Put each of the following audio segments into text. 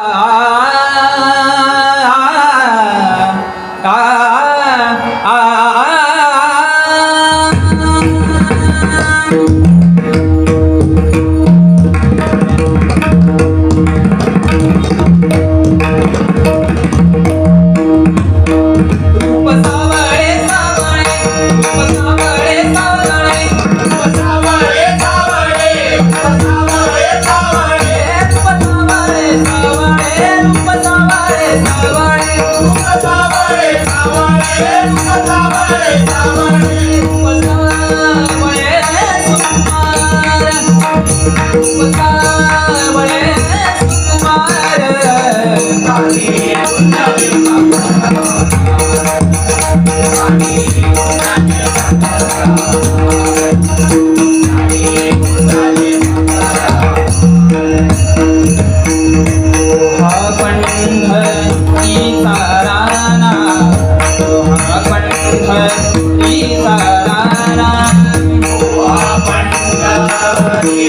Ah. Amen. Pandhari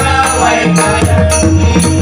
वैतागली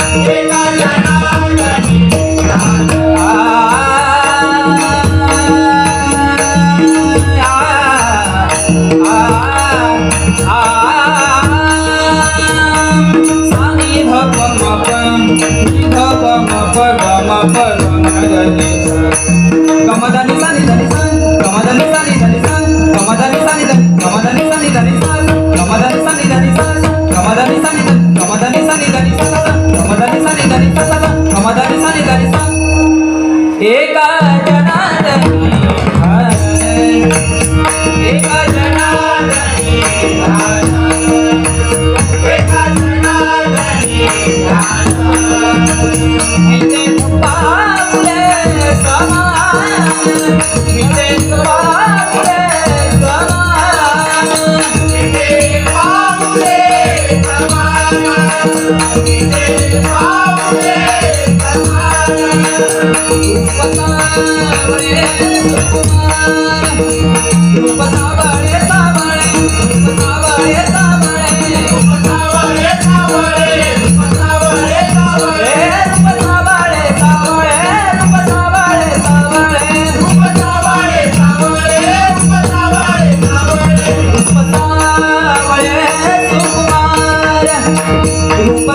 Ramadan रूप